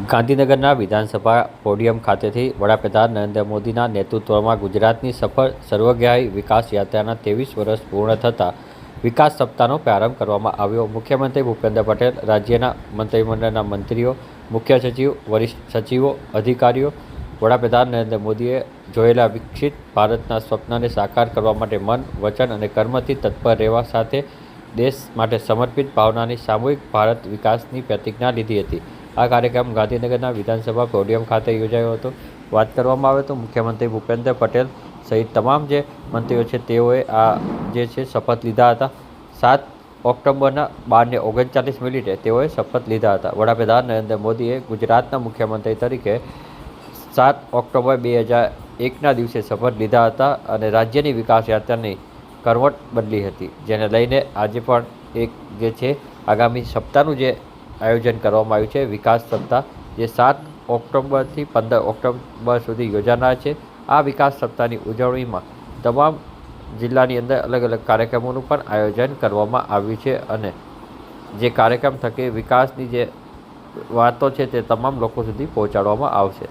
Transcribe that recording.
ગાંધીનગરના વિધાનસભા પોડિયમ ખાતેથી વડાપ્રધાન નરેન્દ્ર મોદીના નેતૃત્વમાં ગુજરાતની સફળ સર્વગ્રાહી વિકાસ યાત્રાના ત્રેવીસ વર્ષ પૂર્ણ થતાં વિકાસ સપ્તાહનો પ્રારંભ કરવામાં આવ્યો. મુખ્યમંત્રી ભૂપેન્દ્ર પટેલ, રાજ્યના મંત્રીમંડળના મંત્રીઓ, મુખ્ય સચિવ, વરિષ્ઠ સચિવો, અધિકારીઓ, વડાપ્રધાન નરેન્દ્ર મોદીએ જોયેલા વિકસિત ભારતના સ્વપ્નને સાકાર કરવા માટે મન, વચન અને કર્મથી તત્પર રહેવા સાથે દેશ માટે સમર્પિત ભાવનાની સામૂહિક ભારત વિકાસની પ્રતિજ્ઞા લીધી હતી. આ કાર્યક્રમ ગાંધીનગરના વિધાનસભા પોડિયમ ખાતે યોજાયો હતો. વાત કરવામાં આવે તો મુખ્યમંત્રી ભૂપેન્દ્ર પટેલ સહિત તમામ જે મંત્રીઓ છે, તેઓએ આ જે છે, શપથ લીધા હતા. સાત ઓક્ટોબરના બારને ઓગણચાલીસ મિનિટે તેઓએ શપથ લીધા હતા. વડાપ્રધાન નરેન્દ્ર મોદીએ ગુજરાતના મુખ્યમંત્રી તરીકે સાત ઓક્ટોબર બે હજાર એકના દિવસે શપથ લીધા હતા અને રાજ્યની વિકાસ યાત્રાની કરવટ બદલી હતી. જેને લઈને આજે પણ એક જે છે, આગામી સપ્તાહનું જે આયોજન કરવામાં આવ્યું છે. વિકાસ સપ્તાહ જે સાત ઓક્ટોબરથી પંદર ઓક્ટોબર સુધી યોજાનાર છે. આ વિકાસ સપ્તાહની ઉજવણીમાં તમામ જિલ્લાની અંદર અલગ અલગ કાર્યક્રમોનું પણ આયોજન કરવામાં આવ્યું છે અને જે કાર્યક્રમ થકી વિકાસની જે વાતો છે તે તમામ લોકો સુધી પહોંચાડવામાં આવશે.